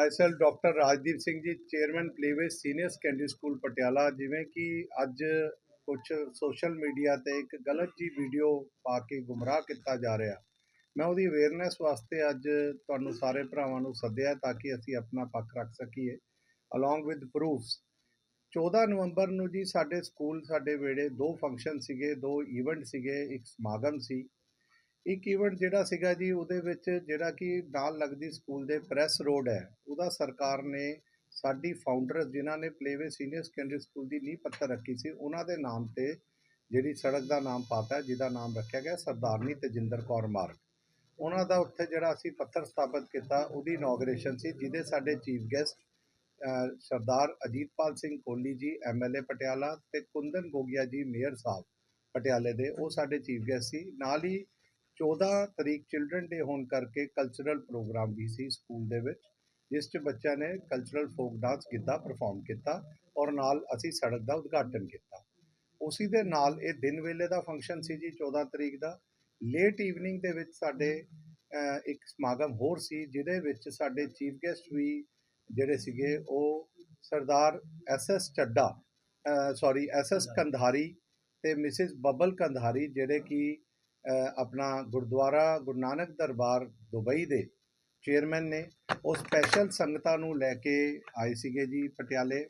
Myself doctor Rajdeep Singh ji chairman Playway senior secondary school Patiala ਜਿਵੇਂ ਕਿ ਅੱਜ ਕੁਝ ਸੋਸ਼ਲ ਮੀਡੀਆ ਤੇ ਇੱਕ ਗਲਤ ਜੀ ਵੀਡੀਓ ਪਾ ਕੇ ਗੁੰਮਰਾਹ ਕੀਤਾ ਜਾ ਰਿਹਾ ਮੈਂ ਉਹਦੀ ਅਵੇਅਰਨੈਸ ਵਾਸਤੇ ਅੱਜ ਤੁਹਾਨੂੰ ਸਾਰੇ ਭਰਾਵਾਂ ਨੂੰ ਸੱਦਿਆ ਤਾਂ ਕਿ ਅਸੀਂ ਆਪਣਾ ਪੱਖ ਰੱਖ ਸਕੀਏ ਅਲੋਂਗ ਵਿਦ ਪ੍ਰੂਫਸ 14 ਨਵੰਬਰ ਨੂੰ ਜੀ ਸਾਡੇ ਸਕੂਲ ਸਾਡੇ ਵੇੜੇ ਦੋ ਫੰਕਸ਼ਨ ਸੀਗੇ ਦੋ ਇਵੈਂਟ ਸੀਗੇ ਇੱਕ ਸਮਾਗਮ ਸੀ ਇੱਕ ਈਵੈਂਟ ਜਿਹੜਾ ਸੀਗਾ ਜੀ, ਉਹਦੇ ਵਿੱਚ ਜਿਹੜਾ ਕਿ ਨਾਲ ਲੱਗਦੀ ਸਕੂਲ ਦੇ ਪ੍ਰੈਸ ਰੋਡ ਹੈ, ਉਹਦਾ ਸਰਕਾਰ ਨੇ ਸਾਡੀ ਫਾਊਂਡਰ ਜਿਨ੍ਹਾਂ ਨੇ ਪਲੇਵੇ ਸੀਨੀਅਰ ਸੈਕੰਡਰੀ ਸਕੂਲ ਦੀ ਨੀਂਹ ਪੱਥਰ ਰੱਖੀ ਸੀ, ਉਹਨਾਂ ਦੇ ਨਾਮ ਤੇ ਜਿਹੜੀ ਸੜਕ ਦਾ ਨਾਮ ਪਾਤਾ, ਜਿਹਦਾ ਨਾਮ ਰੱਖਿਆ ਗਿਆ ਸਰਦਾਰਨੀ ਤੇਜਿੰਦਰ ਕੌਰ ਮਾਰਗ। ਉਹਨਾਂ ਦਾ ਉੱਥੇ ਜਿਹੜਾ ਅਸੀਂ ਪੱਥਰ ਸਥਾਪਿਤ ਕੀਤਾ, ਉਹਦੀ ਇਨੋਗਰੇਸ਼ਨ ਸੀ, ਜਿਹਦੇ ਸਾਡੇ chief guest Sardar Ajitpal Singh Kohli ji MLA Patiala ਤੇ ਕੁੰਦਨ ਗੋਗਿਆ ਜੀ, ਮੇਅਰ ਸਾਹਿਬ ਪਟਿਆਲੇ ਦੇ, ਉਹ ਸਾਡੇ ਚੀਫ ਗੈਸਟ ਸੀ। ਨਾਲ ਹੀ 14 ਤਰੀਕ ਚਿਲਡਰਨ ਡੇ ਹੋਣ ਕਰਕੇ ਕਲਚਰਲ ਪ੍ਰੋਗਰਾਮ ਵੀ ਸੀ ਸਕੂਲ ਦੇ ਵਿੱਚ, ਜਿਸ 'ਚ ਬੱਚਿਆਂ ਨੇ ਕਲਚਰਲ ਫੋਕ ਡਾਂਸ ਕੀਤਾ ਪਰਫਾਰਮ ਕੀਤਾ ਔਰ ਨਾਲ ਅਸੀਂ ਸੜਕ ਦਾ ਉਦਘਾਟਨ ਕੀਤਾ। ਉਸੇ ਦੇ ਨਾਲ ਇਹ ਦਿਨ ਵੇਲੇ ਦਾ ਫੰਕਸ਼ਨ ਸੀ ਜੀ 14 ਤਰੀਕ ਦਾ। ਲੇਟ ਈਵਨਿੰਗ ਦੇ ਵਿੱਚ ਸਾਡੇ ਇੱਕ ਸਮਾਗਮ ਹੋਰ ਸੀ, ਜਿਹਦੇ ਵਿੱਚ ਸਾਡੇ ਚੀਫ ਗੈਸਟ ਵੀ ਜਿਹੜੇ ਸੀਗੇ ਉਹ Sardar S S Chadda sorry S S Kandhari ਤੇ ਮਿਸਿਸ ਬਬਲ ਕੰਧਾਰੀ ਜਿਹੜੇ ਕਿ ਆਪਣਾ ਗੁਰਦੁਆਰਾ ਗੁਰੂ ਨਾਨਕ ਦਰਬਾਰ ਦੁਬਈ ਦੇ ਚੇਅਰਮੈਨ ਨੇ। ਉਹ ਸਪੈਸ਼ਲ ਸੰਗਤਾਂ ਨੂੰ ਲੈ ਕੇ ਆਏ ਸੀਗੇ ਜੀ ਪਟਿਆਲੇ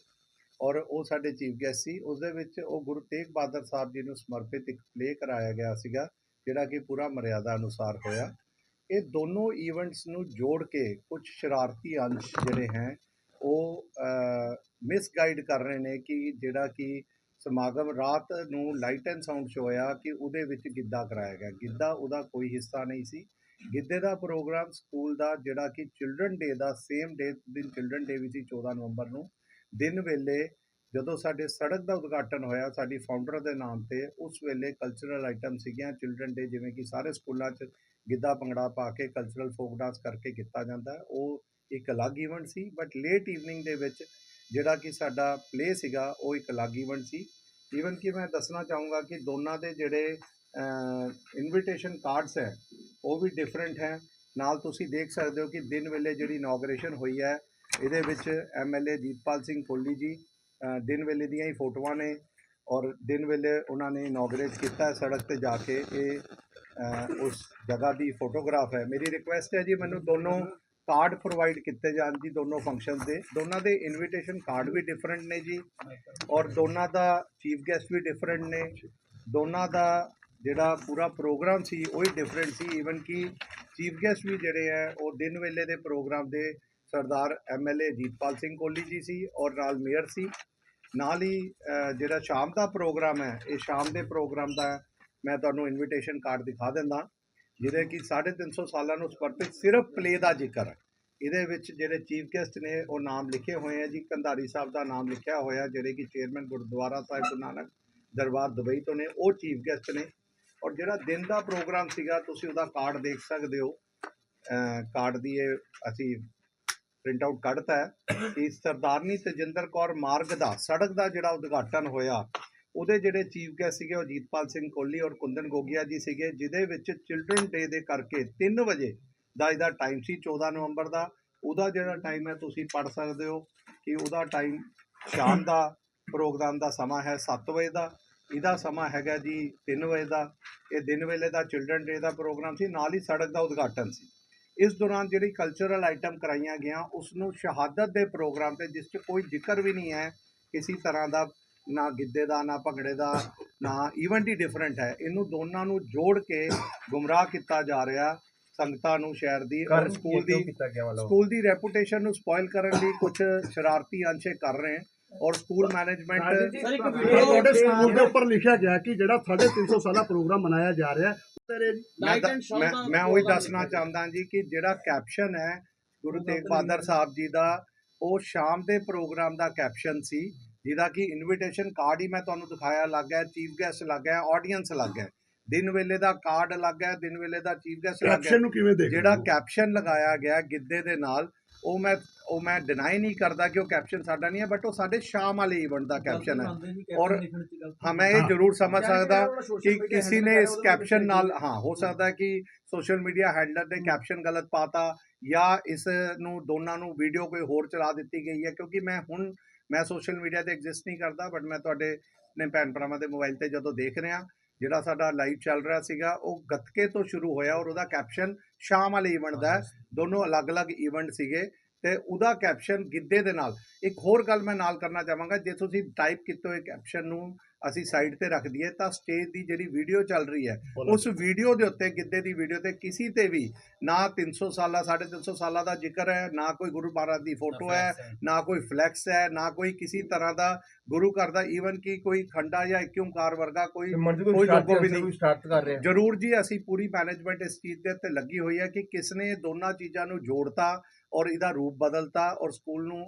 ਔਰ ਉਹ ਸਾਡੇ ਚੀਫ ਗੈਸਟ ਸੀ। ਉਸ ਦੇ ਵਿੱਚ ਉਹ ਗੁਰੂ ਤੇਗ ਬਹਾਦਰ ਸਾਹਿਬ ਜੀ ਨੂੰ ਸਮਰਪਿਤ ਇੱਕ ਪਲੇ ਕਰਾਇਆ ਗਿਆ ਸੀਗਾ, ਜਿਹੜਾ ਕਿ ਪੂਰਾ ਮਰਿਆਦਾ ਅਨੁਸਾਰ ਹੋਇਆ। ਇਹ ਦੋਨੋਂ ਇਵੈਂਟਸ ਨੂੰ ਜੋੜ ਕੇ ਕੁਝ ਸ਼ਰਾਰਤੀ ਅੰਸ਼ ਜਿਹੜੇ ਹੈ, ਉਹ ਮਿਸਗਾਈਡ ਕਰ ਰਹੇ ਨੇ ਕਿ ਜਿਹੜਾ ਕਿ ਸਮਾਗਮ ਰਾਤ ਨੂੰ ਲਾਈਟ ਐਂਡ ਸਾਊਂਡ ਸ਼ੋ ਹੋਇਆ ਕਿ ਉਹਦੇ ਵਿੱਚ ਗਿੱਧਾ ਕਰਾਇਆ ਗਿਆ। ਗਿੱਧਾ ਉਹਦਾ ਕੋਈ ਹਿੱਸਾ ਨਹੀਂ ਸੀ। ਗਿੱਧੇ ਦਾ ਪ੍ਰੋਗਰਾਮ ਸਕੂਲ ਦਾ ਜਿਹੜਾ ਕਿ ਚਿਲਡਰਨ ਡੇ ਦਾ ਸੇਮ ਡੇ ਦਿਨ ਚਿਲਡਰਨ ਡੇ ਵੀ ਸੀ 14 ਨਵੰਬਰ ਨੂੰ। ਦਿਨ ਵੇਲੇ ਜਦੋਂ ਸਾਡੇ ਸੜਕ ਦਾ ਉਦਘਾਟਨ ਹੋਇਆ ਸਾਡੀ ਫਾਊਂਡਰ ਦੇ ਨਾਮ ਤੇ, ਉਸ ਵੇਲੇ ਕਲਚਰਲ ਆਈਟਮ ਸੀਗੀਆਂ ਚਿਲਡਰਨ ਡੇ ਜਿਵੇਂ ਕਿ ਸਾਰੇ ਸਕੂਲਾਂ 'ਚ ਗਿੱਧਾ ਭੰਗੜਾ ਪਾ ਕੇ ਕਲਚਰਲ ਫੋਕ ਡਾਂਸ ਕਰਕੇ ਕੀਤਾ ਜਾਂਦਾ। ਉਹ ਇੱਕ ਅਲੱਗ ਇਵੈਂਟ ਸੀ ਬਟ ਲੇਟ ਈਵਨਿੰਗ ਦੇ ਵਿੱਚ ਜਿਹੜਾ ਕਿ ਸਾਡਾ ਪਲੇ ਸੀਗਾ, ਉਹ ਇੱਕ ਅਲੱਗ ਇਵੈਂਟ ਸੀ। ਈਵਨ ਕਿ ਮੈਂ ਦੱਸਣਾ ਚਾਹੂੰਗਾ ਕਿ ਦੋਨਾਂ ਦੇ ਜਿਹੜੇ ਇਨਵੀਟੇਸ਼ਨ ਕਾਰਡਸ ਹੈ, ਉਹ ਵੀ ਡਿਫਰੈਂਟ ਹੈ। ਨਾਲ ਤੁਸੀਂ ਦੇਖ ਸਕਦੇ ਹੋ ਕਿ ਦਿਨ ਵੇਲੇ ਜਿਹੜੀ ਇਨੋਗਰੇਸ਼ਨ ਹੋਈ ਹੈ, ਇਹਦੇ ਵਿੱਚ ਐਮਐਲਏ ਜੀਤਪਾਲ ਸਿੰਘ ਕੋਹਲੀ ਜੀ ਦਿਨ ਵੇਲੇ ਦੀਆਂ ਹੀ ਫੋਟੋਆਂ ਨੇ ਔਰ ਦਿਨ ਵੇਲੇ ਉਹਨਾਂ ਨੇ ਇਨੋਗਰੇਟ ਕੀਤਾ ਸੜਕ ਤੇ ਜਾ ਕੇ। ਇਹ ਉਸ ਜਗ੍ਹਾ ਦੀ ਫੋਟੋਗ੍ਰਾਫ ਹੈ। ਮੇਰੀ ਰਿਕੁਐਸਟ ਹੈ ਜੀ, ਮੈਨੂੰ ਦੋਨੋਂ ਕਾਰਡ ਪ੍ਰੋਵਾਈਡ ਕੀਤੇ ਜਾਣ ਜੀ ਦੋਨੋਂ ਫੰਕਸ਼ਨ ਦੇ। ਦੋਨਾਂ ਦੇ ਇਨਵੀਟੇਸ਼ਨ ਕਾਰਡ ਵੀ ਡਿਫਰੈਂਟ ਨੇ ਜੀ ਔਰ ਦੋਨਾਂ ਦਾ ਚੀਫ ਗੈਸਟ ਵੀ ਡਿਫਰੈਂਟ ਨੇ। ਦੋਨਾਂ ਦਾ ਜਿਹੜਾ ਪੂਰਾ ਪ੍ਰੋਗਰਾਮ ਸੀ ਉਹ ਹੀ ਡਿਫਰੈਂਟ ਸੀ। ਈਵਨ ਕਿ ਚੀਫ ਗੈਸਟ ਵੀ ਜਿਹੜੇ ਹੈ ਉਹ ਦਿਨ ਵੇਲੇ ਦੇ ਪ੍ਰੋਗਰਾਮ ਦੇ ਸਰਦਾਰ ਐਮਐਲਏ ਜੀਤਪਾਲ ਸਿੰਘ ਕੋਹਲੀ ਜੀ ਸੀ ਔਰ ਨਾਲ ਮੇਅਰ ਸੀ। ਨਾਲ ਹੀ ਜਿਹੜਾ ਸ਼ਾਮ ਦਾ ਪ੍ਰੋਗਰਾਮ ਹੈ, ਇਹ ਸ਼ਾਮ ਦੇ ਪ੍ਰੋਗਰਾਮ ਦਾ ਮੈਂ ਤੁਹਾਨੂੰ ਇਨਵੀਟੇਸ਼ਨ ਕਾਰਡ ਦਿਖਾ ਦਿੰਦਾ। ਜਿਹਦੇ ਕਿ 350 ਸਾਲਾਂ ਨੂੰ ਸਮਰਪਿਤ ਸਿਰਫ ਪਲੇ ਦਾ ਜ਼ਿਕਰ ਹੈ। ਇਹਦੇ ਵਿੱਚ ਜਿਹੜੇ ਚੀਫ ਗੈਸਟ ਨੇ, ਉਹ ਨਾਮ ਲਿਖੇ ਹੋਏ ਆ ਜੀ। ਕੰਧਾਰੀ ਸਾਹਿਬ ਦਾ ਨਾਮ ਲਿਖਿਆ ਹੋਇਆ, ਜਿਹੜੇ ਕਿ ਚੇਅਰਮੈਨ ਗੁਰਦੁਆਰਾ ਸਾਹਿਬ, ਗੁਰੂ ਨਾਨਕ ਦਰਬਾਰ ਦੁਬਈ ਤੋਂ ਨੇ, ਉਹ ਚੀਫ ਗੈਸਟ ਨੇ। ਔਰ ਜਿਹੜਾ ਦਿਨ ਦਾ ਪ੍ਰੋਗਰਾਮ ਸੀਗਾ, ਤੁਸੀਂ ਉਹਦਾ ਕਾਰਡ ਦੇਖ ਸਕਦੇ ਹੋ। ਕਾਰਡ ਦੀ ਇਹ ਅਸੀਂ ਪ੍ਰਿੰਟ ਆਊਟ ਕੱਢਤਾ ਹੈ। ਕਿ ਸਰਦਾਰਨੀ ਤੇਜਿੰਦਰ ਕੌਰ ਮਾਰਗ ਦਾ, ਸੜਕ ਦਾ ਜਿਹੜਾ ਉਦਘਾਟਨ ਹੋਇਆ ਉਹਦੇ ਜਿਹੜੇ ਚੀਫ ਗੈਸਟ ਸੀਗੇ ਅਜੀਤਪਾਲ ਸਿੰਘ ਕੋਹਲੀ ਔਰ ਕੁੰਦਨ ਗੋਗਿਆ ਜੀ ਸੀਗੇ, ਜਿਹਦੇ ਵਿੱਚ ਚਿਲਡਰਨ ਡੇ ਦੇ ਕਰਕੇ 3 ਵਜੇ ਦਾ ਇਹਦਾ ਟਾਈਮ ਸੀ 14 ਨਵੰਬਰ ਦਾ। ਉਹਦਾ ਜਿਹੜਾ ਟਾਈਮ ਹੈ ਤੁਸੀਂ ਪੜ ਸਕਦੇ ਹੋ ਕਿ ਉਹਦਾ ਟਾਈਮ ਸ਼ਾਮ ਦਾ ਪ੍ਰੋਗਰਾਮ ਦਾ ਸਮਾਂ ਹੈ 7 ਵਜੇ ਦਾ। ਇਹਦਾ ਸਮਾਂ ਹੈਗਾ ਜੀ 3 ਵਜੇ ਦਾ। ਇਹ ਦਿਨ ਵੇਲੇ ਦਾ ਚਿਲਡਰਨ ਡੇ ਦਾ ਪ੍ਰੋਗਰਾਮ ਸੀ, ਨਾਲ ਹੀ ਸੜਕ ਦਾ ਉਦਘਾਟਨ ਸੀ। ਇਸ ਦੌਰਾਨ ਜਿਹੜੀ ਕਲਚਰਲ ਆਈਟਮ ਕਰਾਈਆਂ ਗਿਆ ਉਸ ਨੂੰ ਸ਼ਹਾਦਤ ਦੇ ਪ੍ਰੋਗਰਾਮ ਤੇ, ਜਿਸ 'ਚ ਕੋਈ ਜ਼ਿਕਰ ਵੀ ਨਹੀਂ ਹੈ ਕਿਸੇ ਤਰ੍ਹਾਂ ਦਾ ਨਾ ਗਿੱਧੇ ਦਾ ਨਾ ਭੰਗੜੇ ਦਾ ਨਾ ਇਵੈਂਟ ਹੀ ਡਿਫਰੈਂਟ ਹੈ। ਇਹਨੂੰ ਦੋਨਾਂ ਨੂੰ ਜੋੜ ਕੇ ਗੁੰਮਰਾਹ ਕੀਤਾ ਜਾ ਰਿਹਾ ਸੰਗਤਾਂ ਨੂੰ ਸ਼ਹਿਰ ਦੀ ਔਰ ਸਕੂਲ ਦੀ। ਸਕੂਲ ਦੀ ਰੈਪੂਟੇਸ਼ਨ ਨੂੰ ਸਪੋਇਲ ਕਰਨ ਲਈ ਕੁਝ ਸ਼ਰਾਰਤੀ ਅੰਸ਼ੇ ਕਰ ਰਹੇ ਹਨ ਔਰ ਸਕੂਲ ਮੈਨੇਜਮੈਂਟ ਤੁਹਾਡੇ ਸਕੂਲ ਦੇ ਉੱਪਰ ਲਿਖਿਆ ਗਿਆ ਕਿ ਜਿਹੜਾ 350 ਸਾਲਾ ਪ੍ਰੋਗਰਾਮ ਮਨਾਇਆ ਜਾ ਰਿਹਾ ਮੈਂ ਮੈਂ ਉਹੀ ਦੱਸਣਾ ਚਾਹੁੰਦਾ ਜੀ ਕਿ ਜਿਹੜਾ ਕੈਪਸ਼ਨ ਹੈ ਗੁਰੂ ਤੇਗ ਬਹਾਦਰ ਸਾਹਿਬ ਜੀ ਦਾ ਉਹ ਸ਼ਾਮ ਦੇ ਪ੍ਰੋਗਰਾਮ ਦਾ ਕੈਪਸ਼ਨ ਸੀ। ਜਿਹਦਾ ਕਿ ਇਨਵੀਟੇਸ਼ਨ ਕਾਰਡ ਹੀ ਮੈਂ ਤੁਹਾਨੂੰ ਦਿਖਾਇਆ ਲੱਗ ਹੈ ਚੀਫ ਗੈਸਟ ਲੱਗ ਹੈ ਆਡੀਅנס ਲੱਗ ਹੈ ਦਿਨ ਵੇਲੇ ਦਾ ਕਾਰਡ ਲੱਗ ਹੈ ਦਿਨ ਵੇਲੇ ਦਾ ਚੀਫ ਗੈਸਟ ਲੱਗ ਹੈ ਕੈਪਸ਼ਨ ਨੂੰ ਕਿਵੇਂ ਦੇਖ ਜਿਹੜਾ ਕੈਪਸ਼ਨ ਲਗਾਇਆ ਗਿਆ ਗਿੱਧੇ ਦੇ ਨਾਲ ਉਹ ਮੈਂ ਉਹ ਮੈਂ ਡਿਨਾਈ ਨਹੀਂ ਕਰਦਾ ਕਿ ਉਹ ਕੈਪਸ਼ਨ ਸਾਡਾ ਨਹੀਂ ਹੈ ਬਟ ਉਹ ਸਾਡੇ ਸ਼ਾਮ ਵਾਲੇ ਇਵੈਂਟ ਦਾ ਕੈਪਸ਼ਨ ਹੈ। ਔਰ ਹਾਂ ਮੈਂ ਇਹ। ਜ਼ਰੂਰ ਸਮਝ ਸਕਦਾ ਕਿ ਕਿਸੇ ਨੇ ਇਸ ਕੈਪਸ਼ਨ ਨਾਲ ਹਾਂ ਹੋ ਸਕਦਾ ਹੈ ਕਿ ਸੋਸ਼ਲ ਮੀਡੀਆ ਹੈਂਡਲਰ ਨੇ ਕੈਪਸ਼ਨ ਗਲਤ ਪਾਤਾ ਜਾਂ ਇਸ ਨੂੰ ਦੋਨਾਂ ਨੂੰ ਵੀਡੀਓ ਕੋਈ ਹੋਰ ਚਲਾ ਦਿੱਤੀ ਗਈ ਹੈ ਕਿਉਂਕਿ ਮੈਂ ਹੁਣ ਮੈਂ ਸੋਸ਼ਲ ਮੀਡੀਆ ਤੇ ਐਗਜ਼ਿਸਟ ਨਹੀਂ ਕਰਦਾ ਬਟ ਮੈਂ ਤੁਹਾਡੇ ਨੇ ਭੈਣ ਭਰਾਵਾਂ ਦੇ ਮੋਬਾਈਲ ਤੇ ਜਦੋਂ ਦੇਖ ਰਿਹਾ ਜਿਹੜਾ ਸਾਡਾ ਲਾਈਵ ਚੱਲ ਰਿਹਾ ਸੀਗਾ ਉਹ ਗੱਤਕੇ ਤੋਂ ਸ਼ੁਰੂ ਹੋਇਆ ਔਰ ਉਹਦਾ ਕੈਪਸ਼ਨ ਸ਼ਾਮ ਵਾਲੇ ਇਵੈਂਟ ਦਾ ਦੋਨੋਂ ਅਲੱਗ-ਅਲੱਗ ਇਵੈਂਟ ਸੀਗੇ ਤੇ ਉਹਦਾ ਕੈਪਸ਼ਨ ਗਿੱਧੇ ਦੇ ਨਾਲ। ਇੱਕ ਹੋਰ ਗੱਲ ਮੈਂ ਨਾਲ ਕਰਨਾ ਚਾਹਾਂਗਾ ਜੇ ਤੁਸੀਂ ਟਾਈਪ ਕੀਤੇ ਹੋਏ ਕੈਪਸ਼ਨ ਨੂੰ ਅਸੀਂ ਸਾਈਡ ਤੇ ਰੱਖ ਦਈਏ ਤਾਂ ਸਟੇਜ ਦੀ ਜਿਹੜੀ ਵੀਡੀਓ ਚੱਲ ਰਹੀ ਹੈ ਉਸ ਵੀਡੀਓ ਦੇ ਉੱਤੇ ਗਿੱਧੇ ਦੀ ਵੀਡੀਓ ਤੇ ਕਿਸੇ ਤੇ ਵੀ ਨਾ 300 ਸਾਲਾ 350 ਸਾਲਾਂ ਦਾ ਜ਼ਿਕਰ ਹੈ ਨਾ ਕੋਈ ਗੁਰੂ ਮਹਾਰਾਜ ਦੀ ਫੋਟੋ ਹੈ ਨਾ ਕੋਈ ਫਲੈਕਸ ਹੈ ਨਾ ਕੋਈ ਕਿਸੇ ਤਰ੍ਹਾਂ ਦਾ ਗੁਰੂ ਘਰ ਦਾ ਈਵਨ ਕਿ ਕੋਈ ਖੰਡਾ ਜਾਂ ਇੱਕ ਓਂਕਾਰ ਵਰਗਾ ਕੋਈ ਕੋਈ ਲੋਗੋ ਵੀ ਨਹੀਂ। ਸ਼ਰਾਰਤ ਕਰ ਰਿਹਾ ਜ਼ਰੂਰ ਜੀ ਅਸੀਂ ਪੂਰੀ ਮੈਨੇਜਮੈਂਟ ਇਸ ਚੀਜ਼ ਦੇ ਉੱਤੇ ਲੱਗੀ ਹੋਈ ਹੈ ਕਿ ਕਿਸ ਨੇ ਦੋਨਾਂ ਚੀਜ਼ਾਂ ਨੂੰ ਜੋੜਤਾ ਔਰ ਇਹਦਾ ਰੂਪ ਬਦਲਤਾ ਔਰ ਸਕੂਲ ਨੂੰ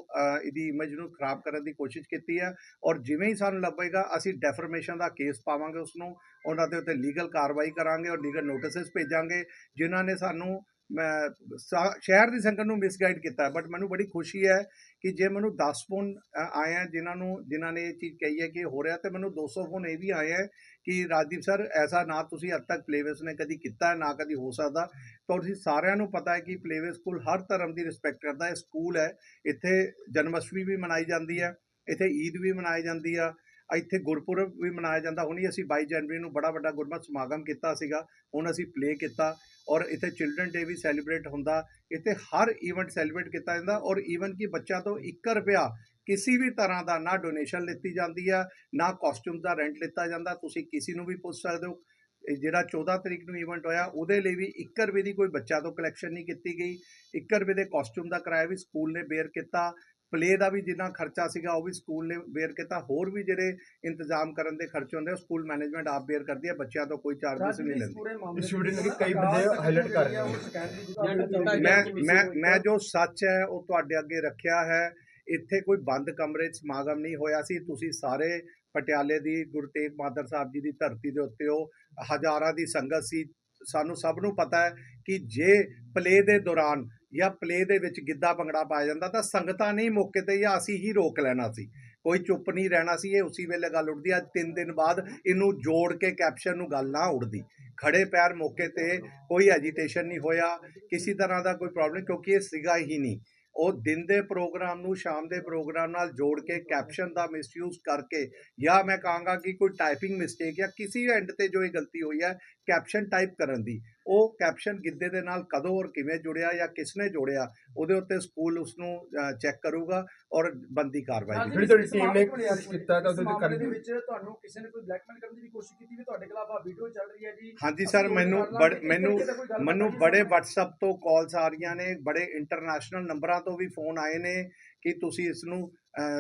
ਇਹਦੀ ਇਮੇਜ ਨੂੰ ਖਰਾਬ ਕਰਨ ਦੀ ਕੋਸ਼ਿਸ਼ ਕੀਤੀ ਹੈ ਔਰ ਜਿਵੇਂ ਹੀ ਸਾਨੂੰ ਲੱਭੇਗਾ ਅਸੀਂ ਡੈਫਰਮੇਸ਼ਨ ਦਾ ਕੇਸ ਪਾਵਾਂਗੇ ਉਸ ਨੂੰ ਉਹਨਾਂ ਦੇ ਉੱਤੇ ਲੀਗਲ ਕਾਰਵਾਈ ਕਰਾਂਗੇ ਔਰ ਲੀਗਲ ਨੋਟਿਸਸ ਭੇਜਾਂਗੇ ਜਿਨ੍ਹਾਂ ਨੇ ਸਾਨੂੰ ਸ਼ਹਿਰ ਦੀ ਸੰਗਤ ਨੂੰ ਮਿਸਗਾਈਡ ਕੀਤਾ ਬਟ ਮੈਨੂੰ ਬੜੀ ਖੁਸ਼ੀ ਹੈ ਕਿ ਜੇ ਮੈਨੂੰ 10 ਫੋਨ ਆਏ ਆ ਜਿਨ੍ਹਾਂ ਨੂੰ, ਜਿਨ੍ਹਾਂ ਨੇ ਇਹ ਚੀਜ਼ ਕਹੀ ਹੈ ਕਿ ਇਹ ਹੋ ਰਿਹਾ, ਤੇ ਮੈਨੂੰ 200 ਫੋਨ ਇਹ ਵੀ ਆਏ ਹੈ ਕਿ ਰਾਜਦੀਪ ਸਰ ਐਸਾ ਨਾ ਤੁਸੀਂ ਅੱਜ ਤੱਕ ਪਲੇਵੇਸ ਨੇ ਕਦੀ ਕੀਤਾ, ਨਾ ਕਦੀ ਹੋ ਸਕਦਾ। ਤਾਂ ਤੁਸੀਂ ਸਾਰਿਆਂ ਨੂੰ ਪਤਾ ਹੈ ਕਿ ਪਲੇਵੇ ਸਕੂਲ ਹਰ ਧਰਮ ਦੀ ਰਿਸਪੈਕਟ ਕਰਦਾ ਹੈ। ਸਕੂਲ ਹੈ, ਇੱਥੇ ਜਨਮ ਅਸ਼ਟਮੀ ਵੀ ਮਨਾਈ ਜਾਂਦੀ ਹੈ, ਇੱਥੇ ਈਦ ਵੀ ਮਨਾਈ ਜਾਂਦੀ ਆ, ਇੱਥੇ ਗੁਰਪੁਰਬ ਵੀ ਮਨਾਇਆ ਜਾਂਦਾ। ਹੁਣੀ ਅਸੀਂ 22 ਜਨਵਰੀ ਨੂੰ ਬੜਾ ਵੱਡਾ ਗੁਰਮਤਿ ਸਮਾਗਮ ਕੀਤਾ ਸੀਗਾ, ਹੁਣ ਅਸੀਂ ਪਲੇ ਕੀਤਾ। ਔਰ ਇੱਥੇ ਚਿਲਡਰਨ ਡੇ ਵੀ ਸੈਲੀਬ੍ਰੇਟ ਹੁੰਦਾ। ਇੱਥੇ ਹਰ ਈਵੈਂਟ ਸੈਲੀਬ੍ਰੇਟ ਕੀਤਾ ਜਾਂਦਾ ਔਰ ਈਵਨ ਕਿ ਬੱਚਾ ਤੋਂ 1 ਰੁਪਿਆ ਕਿਸੇ ਵੀ ਤਰ੍ਹਾਂ ਦਾ ਨਾ ਡੋਨੇਸ਼ਨ ਲਿੱਤੀ ਜਾਂਦੀ ਆ, ਨਾ ਕਾਸਟਿਊਮ ਦਾ ਰੈਂਟ ਲਿੱਤਾ ਜਾਂਦਾ। ਤੁਸੀਂ ਕਿਸੇ ਨੂੰ ਵੀ ਪੁੱਛ ਸਕਦੇ ਹੋ ਜਿਹੜਾ 14 ਤਰੀਕ ਨੂੰ ਇਵੈਂਟ ਹੋਇਆ, ਉਹਦੇ ਲਈ ਵੀ 1 ਰੁਪਏ ਦੀ ਕੋਈ ਬੱਚਾ ਤੋਂ ਕਲੈਕਸ਼ਨ ਨਹੀਂ ਕੀਤੀ ਗਈ। 1 ਰੁਪਏ ਦੇ ਕਾਸਟਿਊਮ ਦਾ ਕਿਰਾਇਆ ਵੀ ਸਕੂਲ ਨੇ ਬੇਅਰ ਕੀਤਾ। ਪਲੇ ਦਾ ਵੀ ਜਿੰਨਾ ਖਰਚਾ ਸੀਗਾ ਉਹ ਵੀ ਸਕੂਲ ਨੇ ਬੇਅਰ ਕੀਤਾ। ਹੋਰ ਵੀ ਜਿਹੜੇ ਇੰਤਜ਼ਾਮ ਕਰਨ ਦੇ ਖਰਚੇ ਹੁੰਦੇ ਆ, ਉਹ ਸਕੂਲ ਮੈਨੇਜਮੈਂਟ ਆਪ ਬੇਅਰ ਕਰਦੀ ਹੈ ਬੱਚਿਆਂ ਤੋਂ ਕੋਈ ਚਾਰजेस ਨਹੀਂ ਲੈਂਦੀ। ਇਸ ਵੀਡੀਓ ਨੂੰ ਕਈ ਬੰਦੇ ਹਾਈਲਾਈਟ ਕਰ ਰਹੇ ਮੈਂ ਮੈਂ ਮੈਂ ਜੋ ਸੱਚ ਹੈ ਉਹ ਤੁਹਾਡੇ ਅੱਗੇ ਰੱਖਿਆ ਹੈ। ਇੱਥੇ ਕੋਈ ਬੰਦ ਕਮਰੇ 'ਚ ਸਮਾਗਮ ਨਹੀਂ ਹੋਇਆ ਸੀ। ਤੁਸੀਂ ਸਾਰੇ ਪਟਿਆਲੇ ਦੀ ਗੁਰੂ ਤੇਗ ਬਹਾਦਰ ਸਾਹਿਬ ਜੀ ਦੀ ਧਰਤੀ ਦੇ ਉੱਤੇ ਉਹ ਹਜ਼ਾਰਾਂ ਦੀ ਸੰਗਤ ਸੀ। ਸਾਨੂੰ ਸਭ ਨੂੰ ਪਤਾ ਹੈ ਕਿ ਜੇ ਪਲੇ ਦੇ ਦੌਰਾਨ ਜਾਂ ਪਲੇ ਦੇ ਵਿੱਚ ਗਿੱਧਾ ਭੰਗੜਾ ਪਾਇਆ ਜਾਂਦਾ ਤਾਂ ਸੰਗਤਾਂ ਨੇ ਮੌਕੇ ਤੇ ਜਾਂ ਅਸੀਂ ਹੀ ਰੋਕ ਲੈਣਾ ਸੀ। ਕੋਈ ਚੁੱਪ ਨਹੀਂ ਰਹਿਣਾ ਸੀ, ਇਹ ਉਸੇ ਵੇਲੇ ਗੱਲ ਉੱਠਦੀ, ਅੱਜ 3 ਦਿਨ ਬਾਅਦ ਇਹਨੂੰ ਜੋੜ ਕੇ ਕੈਪਸ਼ਨ ਨੂੰ ਗੱਲ ਨਾ ਉੱਠਦੀ। ਖੜੇ ਪੈਰ ਮੌਕੇ ਤੇ ਕੋਈ ਐਜੀਟੇਸ਼ਨ ਨਹੀਂ ਹੋਇਆ, ਕਿਸੇ ਤਰ੍ਹਾਂ ਦਾ ਕੋਈ ਪ੍ਰੋਬਲਮ ਕਿਉਂਕਿ ਇਹ ਸੀਗਾ ਹੀ ਨਹੀਂ। ਉਹ ਦਿਨ ਦੇ ਪ੍ਰੋਗਰਾਮ ਨੂੰ, ਸ਼ਾਮ ਦੇ ਪ੍ਰੋਗਰਾਮ ਨਾਲ ਜੋੜ ਕੇ ਕੈਪਸ਼ਨ ਦਾ ਮਿਸਯੂਜ਼ ਕਰਕੇ, ਜਾਂ ਮੈਂ ਕਹਾਂਗਾ ਕਿ ਕੋਈ ਟਾਈਪਿੰਗ ਮਿਸਟੇਕ ਜਾਂ ਕਿਸੇ ਐਂਡ ਤੇ ਜੋ ਇਹ ਗਲਤੀ ਹੋਈ ਹੈ ਕੈਪਸ਼ਨ ਟਾਈਪ ਕਰਨ ਦੀ। ਉਹ ਕੈਪਸ਼ਨ ਗਿੱਧੇ ਦੇ ਨਾਲ ਕਦੋਂ ਔਰ ਕਿਵੇਂ ਜੁੜਿਆ ਜਾਂ ਕਿਸ ਨੇ ਜੋੜਿਆ ਉਹਦੇ ਉੱਤੇ ਸਕੂਲ ਉਸ ਨੂੰ ਚੈੱਕ ਕਰੂਗਾ ਔਰ ਬੰਦੀ ਕਾਰਵਾਈ ਵੀ ਜਿਹੜੀ ਤੁਹਾਡੀ ਟੀਮ ਨੇ ਕੁਛ ਕੀਤਾ ਤਾਂ ਉਹਦੇ ਮਾਮਲੇ ਦੇ ਵਿੱਚ ਤੁਹਾਨੂੰ ਕਿਸੇ ਨੇ ਕੋਈ ਬਲੈਕਮੇਲ ਕਰਨ ਦੀ ਵੀ ਕੋਸ਼ਿਸ਼ ਕੀਤੀ ਵੀ ਤੁਹਾਡੇ ਖਿਲਾਫ ਆ ਵੀਡੀਓ ਚੱਲ ਰਹੀ ਹੈ ਜੀ ਹਾਂਜੀ ਸਰ ਮੈਨੂੰ ਮੈਨੂੰ ਮੈਨੂੰ ਬੜੇ। WhatsApp ਤੋਂ ਕਾਲਸ ਆ ਰਹੀਆਂ ਨੇ ਬੜੇ ਇੰਟਰਨੈਸ਼ਨਲ ਨੰਬਰਾਂ ਤੋਂ ਵੀ ਫੋਨ ਆਏ ਨੇ ਕਿ ਤੁਸੀਂ ਇਸ ਨੂੰ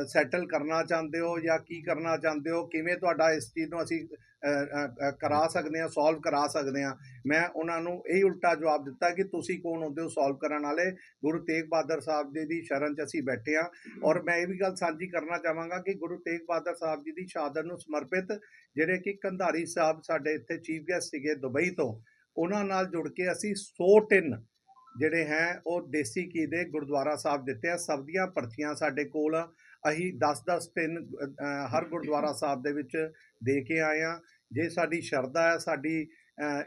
ਸੈਟਲ ਕਰਨਾ ਚਾਹੁੰਦੇ ਹੋ ਜਾਂ ਕੀ ਕਰਨਾ ਚਾਹੁੰਦੇ ਹੋ ਕਿਵੇਂ ਤੁਹਾਡਾ ਇਸ ਚੀਜ਼ ਨੂੰ ਅਸੀਂ ਕਰਾ ਸਕਦੇ ਹਾਂ ਸੋਲਵ ਕਰਾ ਸਕਦੇ ਹਾਂ। ਮੈਂ ਉਹਨਾਂ ਨੂੰ ਇਹ ਉਲਟਾ ਜਵਾਬ ਦਿੱਤਾ ਕਿ ਤੁਸੀਂ ਕੌਣ ਹੁੰਦੇ ਹੋ ਸੋਲਵ ਕਰਨ ਵਾਲੇ? ਗੁਰੂ ਤੇਗ ਬਹਾਦਰ ਸਾਹਿਬ ਜੀ ਦੀ ਸ਼ਰਨ 'ਚ ਅਸੀਂ ਬੈਠੇ ਹਾਂ। ਔਰ ਮੈਂ ਇਹ ਵੀ ਗੱਲ ਸਾਂਝੀ ਕਰਨਾ ਚਾਹਾਂਗਾ ਕਿ ਗੁਰੂ ਤੇਗ ਬਹਾਦਰ ਸਾਹਿਬ ਜੀ ਦੀ ਸ਼ਹਾਦਤ ਨੂੰ ਸਮਰਪਿਤ ਜਿਹੜੇ ਕਿ ਕੰਧਾਰੀ ਸਾਹਿਬ ਸਾਡੇ ਇੱਥੇ ਚੀਫ ਗੈਸਟ ਸੀਗੇ ਦੁਬਈ ਤੋਂ, ਉਹਨਾਂ ਨਾਲ ਜੁੜ ਕੇ ਅਸੀਂ 100 ਟਿਨ ਜਿਹੜੇ ਹੈ, ਉਹ ਦੇਸੀ ਘੀ ਦੇ ਗੁਰਦੁਆਰਾ ਸਾਹਿਬ ਦਿੱਤੇ ਆ। ਸਭ ਦੀਆਂ ਪਰਚੀਆਂ ਸਾਡੇ ਕੋਲ ਅਸੀਂ 10-10 ਟਿਨ ਹਰ ਗੁਰਦੁਆਰਾ ਸਾਹਿਬ ਦੇ ਵਿੱਚ ਦੇ ਕੇ ਆਏ ਆ ਜੇ ਸਾਡੀ ਸ਼ਰਧਾ ਹੈ ਸਾਡੀ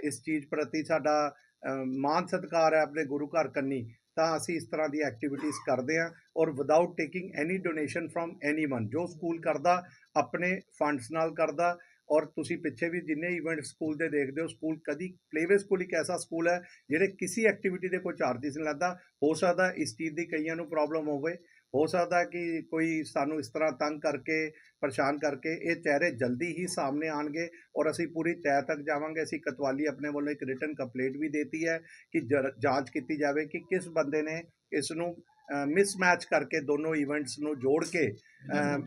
ਇਸ ਚੀਜ਼ ਪ੍ਰਤੀ ਸਾਡਾ ਅ, ਮਾਨ ਸਤਿਕਾਰ ਹੈ ਆਪਣੇ ਗੁਰੂ ਘਰ ਕੰਨੀ ਤਾਂ ਅਸੀਂ ਇਸ ਤਰ੍ਹਾਂ ਦੀ ਐਕਟੀਵਿਟੀਜ਼ ਕਰਦੇ ਹਾਂ ਔਰ without taking any donation from anyone ਜੋ ਸਕੂਲ ਕਰਦਾ ਆਪਣੇ ਫੰਡਸ ਨਾਲ ਕਰਦਾ ਔਰ ਤੁਸੀਂ ਪਿੱਛੇ ਵੀ ਜਿੰਨੇ ਇਵੈਂਟ ਸਕੂਲ ਦੇ ਦੇਖਦੇ ਹੋ ਸਕੂਲ ਕਦੀ ਪਲੇਵੇ ਸਕੂਲ ਇੱਕ ਐਸਾ ਸਕੂਲ ਹੈ ਜਿਹੜੇ ਕਿਸੇ ਐਕਟੀਵਿਟੀ ਦੇ ਕੋਈ ਚਾਰजेस ਨਹੀਂ ਲੈਂਦਾ ਹੋ ਸਕਦਾ ਇਸ ਚੀਜ਼ ਦੀ ਕਈਆਂ ਨੂੰ ਪ੍ਰੋਬਲਮ ਹੋਵੇ। ਹੋ ਸਕਦਾ ਕਿ ਕੋਈ ਸਾਨੂੰ ਇਸ ਤਰ੍ਹਾਂ ਤੰਗ ਕਰਕੇ, ਪਰੇਸ਼ਾਨ ਕਰਕੇ ਇਹ ਚਿਹਰੇ ਜਲਦੀ ਹੀ ਸਾਹਮਣੇ ਆਣਗੇ ਔਰ ਅਸੀਂ ਪੂਰੀ ਤਹਿ ਤੱਕ ਜਾਵਾਂਗੇ। ਅਸੀਂ ਕਤਵਾਲੀ ਆਪਣੇ ਵੱਲੋਂ ਇੱਕ ਰਿਟਨ ਕੰਪਲੇਂਟ ਵੀ ਦੇਤੀ ਹੈ ਕਿ ਜਰ- ਜਾਂਚ ਕੀਤੀ ਜਾਵੇ ਕਿ ਕਿਸ ਬੰਦੇ ਨੇ ਇਸ ਨੂੰ ਮਿਸਮੈਚ ਕਰਕੇ ਦੋਨੋਂ ਇਵੈਂਟਸ ਨੂੰ ਜੋੜ ਕੇ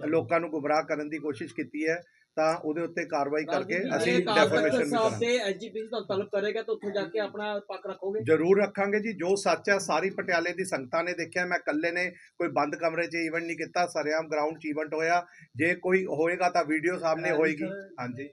ਲੋਕਾਂ ਨੂੰ ਗੁੰਮਰਾਹ ਕਰਨ ਦੀ ਕੋਸ਼ਿਸ਼ ਕੀਤੀ ਹੈ ਤਾਂ ਉਹਦੇ ਉੱਤੇ ਕਾਰਵਾਈ ਕਰਕੇ ਅਸੀਂ ਡੈਫਰਮੇਸ਼ਨ ਸਾਹਿਬ ਕਰਾਂਗੇ। ਤੇ ਐਜੀਪੀਸੀ ਦਾ ਤਲਬ ਕਰੇਗਾ ਤਾਂ ਉੱਥੇ ਜਾ ਕੇ ਆਪਣਾ ਪੱਕ ਰੱਖੋਗੇ? ਜ਼ਰੂਰ ਰੱਖਾਂਗੇ ਜੀ ਜੋ ਸੱਚ ਹੈ ਸਾਰੀ ਪਟਿਆਲੇ ਦੀ ਸੰਗਤਾਂ ਨੇ ਦੇਖਿਆ ਮੈਂ ਇਕੱਲੇ ਨੇ ਕੋਈ ਬੰਦ ਕਮਰੇ 'ਚ ਇਵੈਂਟ ਨਹੀਂ ਕੀਤਾ ਸਰਿਆਮ ਗਰਾਊਂਡ 'ਚ ਇਵੈਂਟ ਹੋਇਆ ਜੇ ਕੋਈ ਹੋਏਗਾ ਤਾਂ ਵੀਡੀਓ ਸਾਹਮਣੇ ਹੋਏਗੀ। ਹਾਂਜੀ।